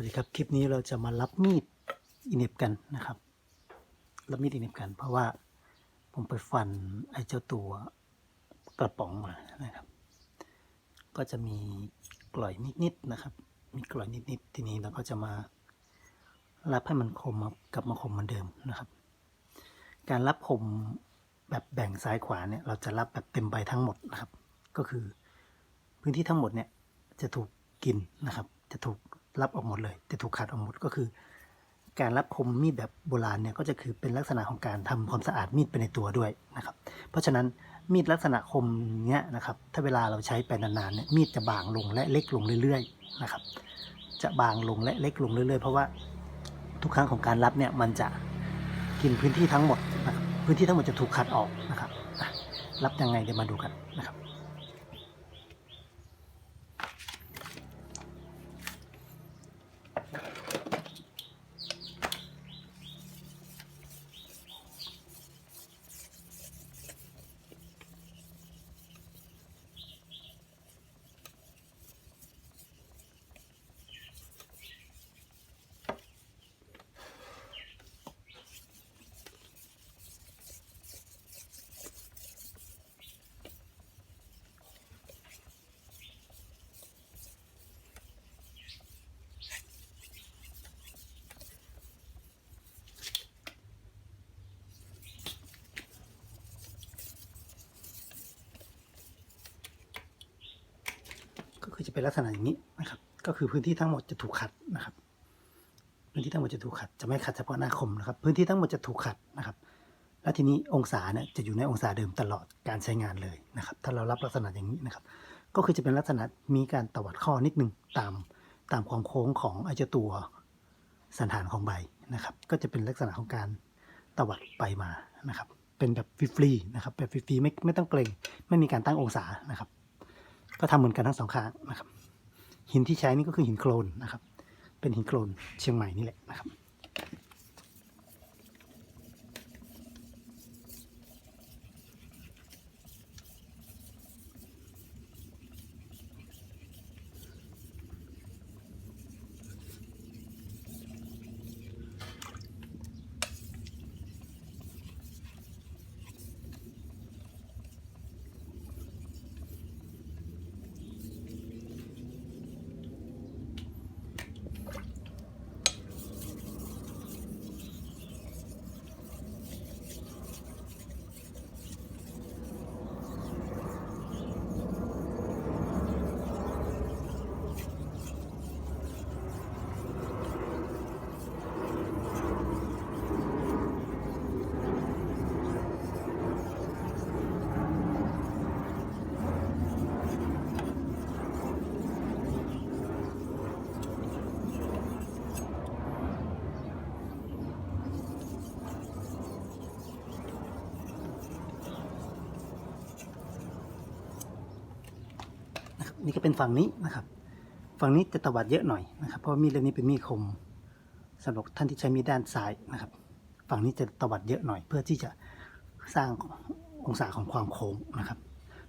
วัสดีครับ คลิปนี้เราจะมารับมีดอินเน็บกันนะครับ รับมีดอินเน็บกัน เพราะว่าผมไปฟันไอ้เจ้าตัวกระป๋องมานะครับ ก็จะมีกล่อยนิดๆนะครับ มีกล่อยนิดๆทีนี้เราก็จะมารับให้มันคมกลับมาคมเหมือนเดิมนะครับ การรับคมแบบแบ่งซ้ายขวาเนี่ยเราจะรับแบบเต็มใบทั้งหมดนะครับ ก็คือพื้นที่ทั้งหมดเนี่ยจะถูกกินนะครับ จะถูก รับออกหมดเลยจะถูกขัดออกหมดก็คือ การรับคมมีดแบบโบราณเนี่ยก็จะคือเป็นลักษณะของการทำความสะอาดมีดไปในตัวด้วยนะครับ เพราะฉะนั้นมีดลักษณะคมเนี้ยนะครับ ถ้าเวลาเราใช้ไปนานๆเนี่ยมีดจะบางลงและเล็กลงเรื่อยๆนะครับ จะบางลงและเล็กลงเรื่อยๆ เพราะว่าทุกครั้งของการรับเนี่ยมันจะกินพื้นที่ทั้งหมดนะครับพื้นที่ทั้งหมดจะถูกขัดออกนะครับรับยังไงเดี๋ยวมาดูกันนะครับ เป็นลักษณะอย่างนี้นะครับ ก็คือพื้นที่ทั้งหมดจะถูกขัดนะครับ พื้นที่ทั้งหมดจะถูกขัด จะไม่ขัดเฉพาะหน้าคมนะครับ พื้นที่ทั้งหมดจะถูกขัดนะครับ แล้วทีนี้องศาเนี่ยจะอยู่ในองศาเดิมตลอดการใช้งานเลยนะครับ ถ้าเรารับลักษณะอย่างนี้นะครับ ก็คือจะเป็นลักษณะมีการตวัดข้อนิดนึงตามตามความโค้งของไอเจ้าตัวสันฐานของใบนะครับ ก็จะเป็นลักษณะของการตวัดไปมานะครับ เป็นแบบฟรีๆนะครับ แบบฟรีๆไม่ไม่ต้องเกรง ไม่มีการตั้งองศานะครับ ก็ทำเหมือนกันทั้งสองข้างนะครับ หินที่ใช้นี่ก็คือหินโคลนนะครับ เป็นหินโคลนเชียงใหม่นี่แหละนะครับ นี่ก็เป็นฝั่งนี้นะครับ ฝั่งนี้จะตวัดเยอะหน่อยนะครับเพราะมีดเล่มนี้เป็นมีดคมสำหรับท่านที่ใช้มีดด้านซ้ายนะครับ ฝั่งนี้จะตวัดเยอะหน่อย เพื่อที่จะสร้างองศาของความโค้งนะครับ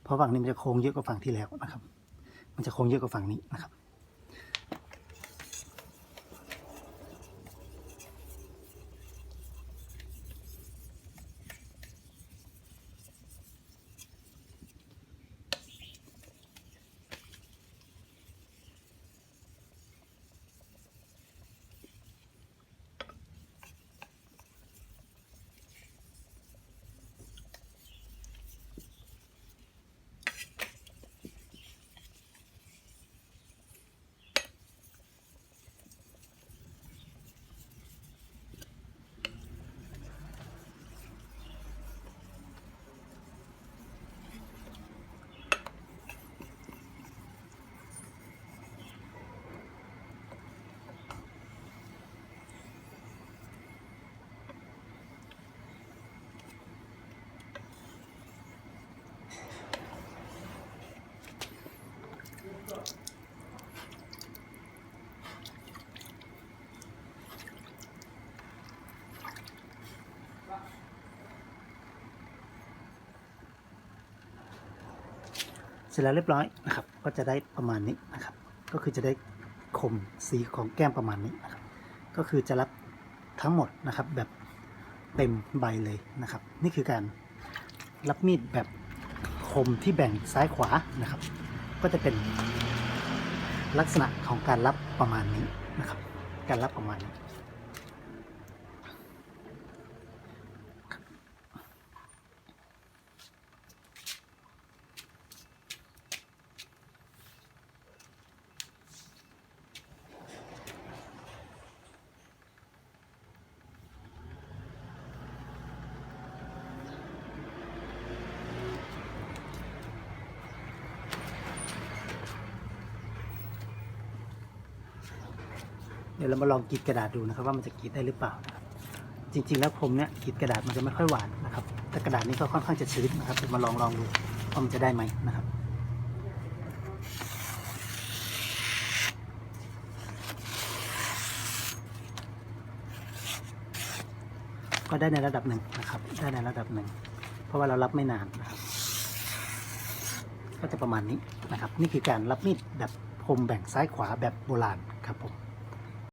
เพราะฝั่งนี้มันจะโค้งเยอะกว่าฝั่งที่แล้วนะครับ มันจะโค้งเยอะกว่าฝั่งนี้นะครับ ร็จแล้วเรียบร้อยนะครับ ก็จะได้ประมาณนี้นะครับ ก็คือจะได้คมสีของแก้มประมาณนี้นะครับ ก็คือจะรับทั้งหมดนะครับแบบเต็มใบเลยนะครับ นี่คือการรับมีดแบบคมที่แบ่งซ้ายขวานะครับ ก็จะเป็นลักษณะของการรับประมาณนี้นะครับ การรับประมาณนี้ เดี๋ยวเรามาลองกรีดกระดาษดูนะครับ ว่ามันจะกรีดได้หรือเปล่านะครับจริง ๆ แล้วผมเนี่ยกรีดกระดาษมันจะไม่ค่อยหวานนะครับ แต่กระดาษนี้ก็ค่อนข้างจะชื้นนะครับเดี๋ยวมาลองลองดูว่ามันจะได้ไหมนะครับก็ได้ในระดับหนึ่งนะครับ ได้ในระดับหนึ่ง เพราะว่าเรารับไม่นานนะครับ ก็จะประมาณนี้นะครับ นี่คือการรับมีดแบบคมแบ่งซ้ายขวาแบบโบราณครับผม